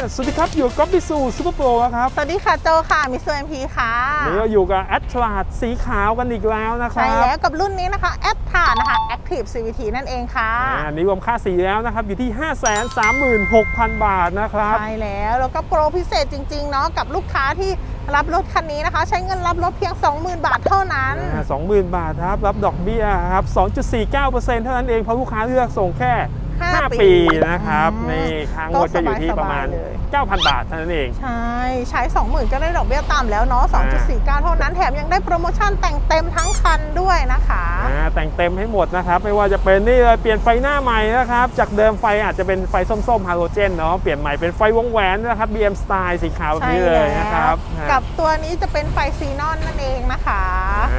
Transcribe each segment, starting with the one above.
สวัสดีครับ อยู่กับก๊อฟบิสูซูเปอร์โปรครับ สวัสดีค่ะโจค่ะมิสเตอร์เอ็มพีค่ะวันนี้เราอยู่กับแอตลาสสีขาวกันอีกแล้วนะคใช่รับแล้วกับรุ่นนี้นะคะแอดทานะคะ Active CVT นั่นเองค่ะอ่าอันนี้รวมค่าสีแล้วนะครับ อยู่ที่ 536,000 บาทนะครับ ใช่แล้ว แล้วก็โปรพิเศษจริงๆเนาะกับลูกค้าที่รับรถคันนี้นะคะ ใช้เงินรับรถเพียง 20,000 บาทเท่านั้นสองหมื่นบาทครับ รับดอกเบี้ยครับ 2.49%เท่านั้นเองเพราะลูกค้าเลือกส่งแค่ ห้า5ปีปีนะครับอืมนี่ค้างงวดก็อยู่ที่ประมาณ ก็สบายๆเลย 9,000 บาทเท่านั้นเอง ใช่ใช้ 20,000 ก็ได้ดอกเบี้ยต่ำแล้วเนาะ 2.49 เท่านั้นแถมยังได้โปรโมชั่นแต่งเต็มทั้งคันด้วยนะคะ อ่าแต่งเต็มให้หมดนะครับ ไม่ว่าจะเป็นนี่เลยเปลี่ยนไฟหน้าใหม่นะครับ จากเดิมไฟอาจจะเป็นไฟส้มๆฮาโลเจนเนาะเปลี่ยนใหม่เป็นไฟวงแหวนนะครับ BM Style สีขาวแบบใช่นี้เลยนะครับกับตัวนี้จะเป็นไฟซีนอนนั่นเองนะคะ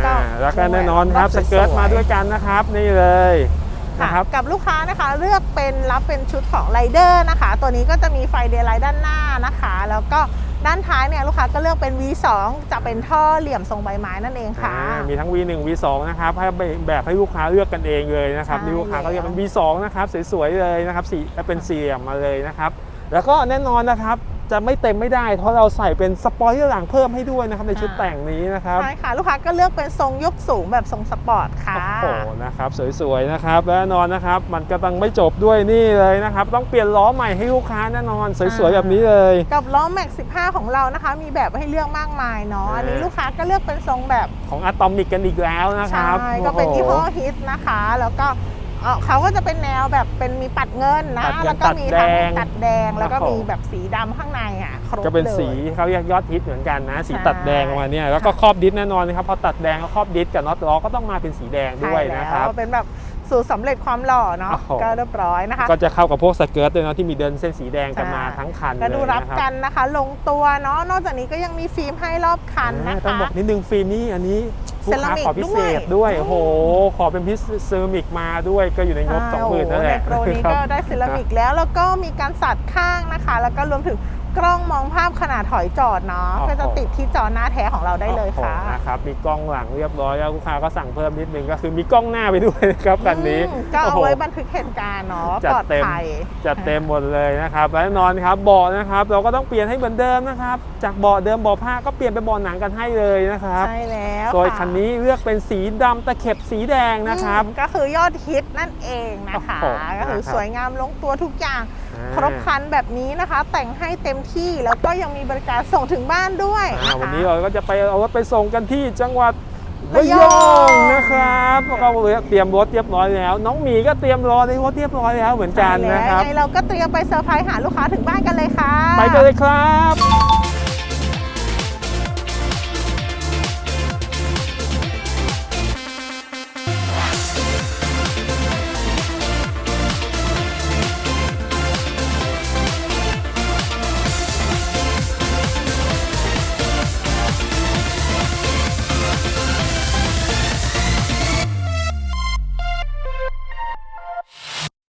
อ่าแล้วก็แน่นอนครับสเกิร์ตมาด้วยกันนะครับ นี่เลยค่ะ นะครับกับลูกค้านะคะเลือกเป็นรับเป็นชุดของไรเดอร์นะคะ ตัวนี้ก็จะมีไฟเดย์ไลท์ด้านหน้านะคะ แล้วก็ด้านท้ายเนี่ยลูกค้าก็เลือกเป็น V2 จะเป็นท่อเหลี่ยมทรงใบไม้นั่นเองค่ะอ่ามีทั้ง V1 V2 นะครับให้แบบให้ลูกค้าเลือกกันเองเลยนะครับใช่นี่ลูกค้าก็เลือกเป็นแล้ว V2 นะครับสวยๆเลยนะครับสีเป็นสี่เหลี่ยมมาเลยนะครับ แล้วก็แน่นอนนะครับ จะไม่เต็มไม่ได้ เพราะเราใส่เป็นสปอยเลอร์หลังเพิ่มให้ด้วยนะครับในชุดแต่งนี้นะครับใช่ค่ะลูกค้าก็เลือกเป็นทรงยกสูงแบบทรงสปอร์ตค่ะโอ้โหนะครับสวยๆนะครับและแน่นอนนะครับมันก็ต้องไม่จบด้วยนี่เลยนะครับต้องเปลี่ยนล้อใหม่ให้ลูกค้าแน่นอนสวยๆแบบนี้เลย กับล้อแม็ก15 ของเรานะคะ มีแบบให้เลือกมากมายเนาะอ่าอันนี้ลูกค้าก็เลือกเป็นทรงแบบของอะตอมิกกันอีกแล้วนะคใช่รับก็เป็นโโหยี่ห้อฮิตนะคะ แล้วก็ เอ่อเขาก็จะเป็นแนวแบบเป็นมีปัดเงินนะ ปัดเงินแล้วก็มีทั้งตัดแดงตัดแดงแล้วก็โอ้โหมีแบบสีดำข้างในอะครบก็เป็นลย สีเขาเรียกยอดฮิตเหมือนกันนะ สีใช่ตัดแดงออกมาเนี่ยแล้วก็ครอบดิสแน่นอนนะครับพอตัดแดงก็ครอบดิสกับน็อตล้อก็ต้องมาเป็นสีแดงด้วยนะครับ ใช่แล้วเป็นแบบ สูตรสำเร็จความหล่อเนาะโอ้โหก็เรียบร้อยนะคะ ก็จะเข้ากับพวกสเกิร์ตด้วยเนาะที่มีเดินเส้นสีแดงกันมาทั้งคันก็เลยดูรับนะครับกันนะคะ ลงตัวเนาะนอกจากนี้ก็ยังมีฟิล์มให้รอบคันนะอ่าต้องคะบอกนิดนึงฟิล์มนี่อันนี้ลูกค้าเซรามิกขอพิเศษด้ด้ววยยโอ้โห ขอเป็นพิเซรามิกมาด้วยก็อยู่ในงบสองหมื่นนั่นแหละในโปรนี้คก็รับได้เซรามิกแล้วแล้วก็มีการสัดข้างนะคะ แล้วก็รวมถึง กล้องมองภาพขนาดถอยจอดเนาะโอ้โหก็จะติดที่จอหน้าแท้ของเราได้เลยค่ะโอ้โหนะครับมีกล้องหลังเรียบร้อยแล้วลูกค้าก็สั่งเพิ่มนิดนึงก็คือมีกล้องหน้าไปด้วยนะครับคันนี้อืมก็เอาโโหไว้บันทึกเหตุการณ์เนาะจัดปลอดเต็มภัยจัดเต็มหมดเลยนะครับและแน่นอนครับเบาะนะครับเราก็ต้องเปลี่ยนให้เหมือนเดิมนะครับ จากเบาะเดิมเบาะผ้าก็เปลี่ยนเป็นเบาะหนังกันให้เลยนะครับใช่แล้วโดยะคันนี้เลือกเป็นสีดำตะเข็บสีแดงนะครับอืมก็คือยอดฮิตนั่นเองนะคะโอ้โหก็คือนะครับสวยงามลงตัวทุกอย่างอ่า ครบครันแบบนี้นะคะ แต่งให้เต็มที่แล้วก็ยังมีบริการส่งถึงบ้านด้วยอ่านะคะวันนี้เราก็จะไปเอารถไปส่งกันที่จังหวัดระระยยอองงนะครับพวกเราเตรียมรถเรียบร้อยแล้ว น้องหมีก็เตรียมรอในรถเรียบร้อยแล้วเหมือนกันใช่แล้วนะครับยังไงเราก็เตรียมไปเซอร์ไพรส์หาลูกค้าถึงบ้านกันเลยค่ะ ไปกันเลยครับ